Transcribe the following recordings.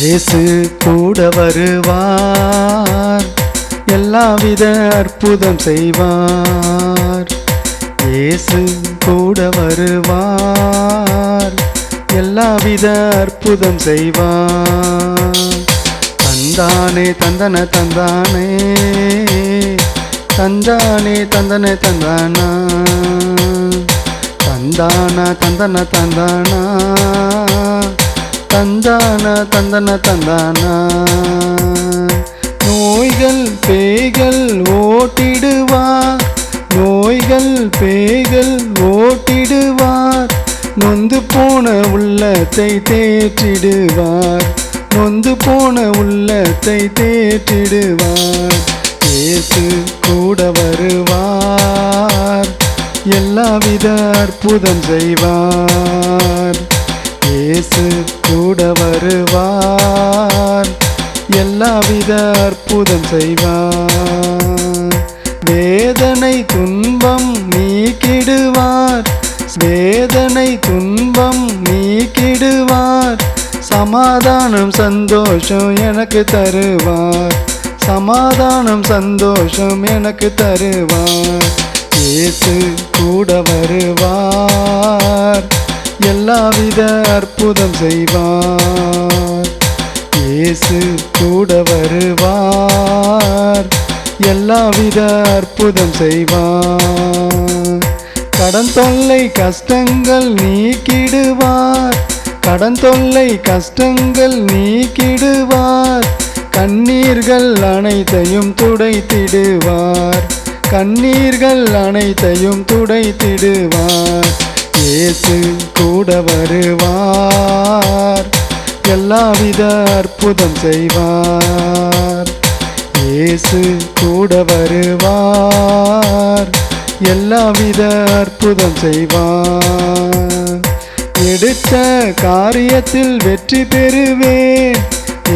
இயேசு கூட வருவார். எல்லாவித அற்புதம் செய்வார். இயேசு கூட வருவார். எல்லாவித அற்புதம் செய்வார். தந்தானே தந்தன தந்தானே. தந்தானே தந்தன தந்தானா. தந்தானா தந்தன தந்தானா. தந்தானா தந்தன தந்தானா? நோய்கள் பேய்கள் ஓட்டிடுவார் நோய்கள் பேய்கள் ஓட்டிடுவார் நொந்து போன உள்ளத்தை தேற்றிடுவார். நொந்து போன உள்ளத்தை தேற்றிடுவார். இயேசு கூட வருவார். எல்லாவித அற்புதம் செய்வார். இயேசு கூட வருவார். எல்லாவித அற்புதம் செய்வார். வேதனை துன்பம் நீக்கிடுவார். வேதனை துன்பம் நீக்கிடுவார். சமாதானம் சந்தோஷம் எனக்கு தருவார். சமாதானம் சந்தோஷம் எனக்கு தருவார். இயேசு கூட வருவார். எல்லாவித அற்புதம் செய்வார். இயேசு கூட வருவார். எல்லாவித அற்புதம் செய்வார். கடன் தொல்லை கஷ்டங்கள் நீக்கிடுவார். கடன் தொல்லை கஷ்டங்கள் நீக்கிடுவார். கண்ணீர்கள் அனைத்தையும் துடைத்திடுவார். கண்ணீர்கள் அனைத்தையும் துடைத்திடுவார். இயேசு கூட வருவார். எல்லாவித அற்புதம் செய்வார். இயேசு கூட வருவார். எல்லாவித அற்புதம் செய்வார். எடுத்த காரியத்தில் வெற்றி பெறுவேன்.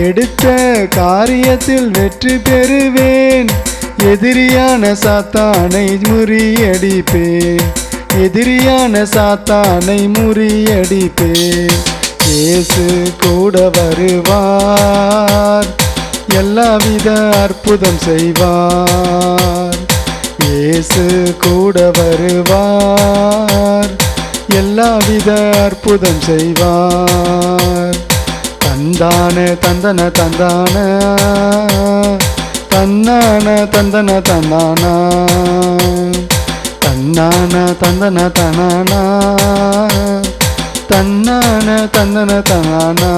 எடுத்த காரியத்தில் வெற்றி பெறுவேன். எதிரியான சாத்தானை முறியடிப்பேன். எதிரியான சாத்தானை முறியடிப்பேன் இயேசு கூட வருவார். எல்லாவித அற்புதம் செய்வார். இயேசு கூட வருவார். எல்லாவித அற்புதம் செய்வார். தந்தான தந்தன தந்தான. தன்னான தந்தன தந்தானா. தன்னான தந்தன தனானா. தன்னான தந்தன தனானா.